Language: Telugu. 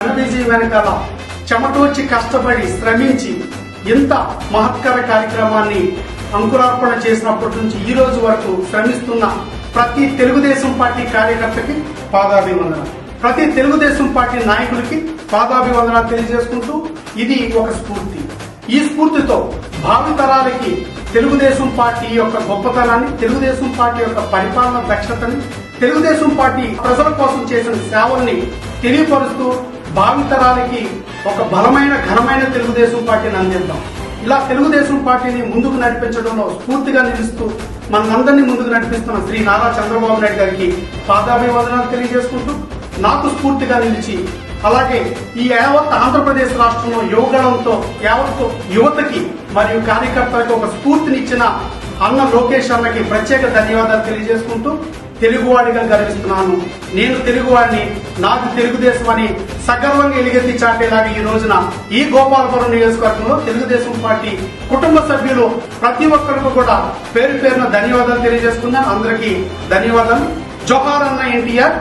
ఘనవిజయం వెనకాల చెమటోచి కష్టపడి శ్రమించి ఇంత మహత్కర కార్యక్రమాన్ని అంకురార్పణ చేసినప్పటి నుంచి ఈ రోజు వరకు శ్రమిస్తున్న ప్రతి తెలుగుదేశం పార్టీ కార్యకర్తకి పాదాభివందన ప్రతి తెలుగుదేశం పార్టీ నాయకులకి పాదాభివందన తెలియజేసుకుంటూ ఇది ఒక స్ఫూర్తి. ఈ స్ఫూర్తితో భావితరాలకి తెలుగుదేశం పార్టీ యొక్క గొప్పతనాన్ని తెలుగుదేశం పార్టీ యొక్క పరిపాలన దక్షతని తెలుగుదేశం పార్టీ ప్రజల కోసం చేసిన సేవల్ని తెలియపరుస్తూ భావితరాలకి ఒక బలమైన ఘనమైన తెలుగుదేశం పార్టీని అందిద్దాం. ఇలా తెలుగుదేశం పార్టీని ముందుకు నడిపించడంలో స్ఫూర్తిగా నిలుస్తూ మనందరినీ ముందుకు నడిపిస్తున్న శ్రీ నారా చంద్రబాబు నాయుడు గారికి పాదాభివందనాలు తెలియజేసుకుంటూ నాకు స్ఫూర్తిగా నిలిచి అలాగే ఈ యావత్ ఆంధ్రప్రదేశ్ రాష్ట్రంలో యువగణంతో యావత్ యువతకి మరియు కార్యకర్తలకు ఒక స్ఫూర్తినిచ్చిన అన్న లోకేష్ అన్నకి ప్రత్యేక ధన్యవాదాలు తెలియజేసుకుంటూ తెలుగువాడిగా గర్విస్తున్నాను. నేను తెలుగువాడిని నాకు తెలుగుదేశం అని సగర్వంగా ఎలుగెత్తి చాటేలాగా ఈ రోజున ఈ గోపాలపురం నియోజకవర్గంలో తెలుగుదేశం పార్టీ కుటుంబ సభ్యులు ప్రతి ఒక్కరికి కూడా పేరు పేరున ధన్యవాదాలు తెలియజేస్తున్నాను. అందరికీ ధన్యవాదాలు. జోహార్ అన్న ఎన్టీఆర్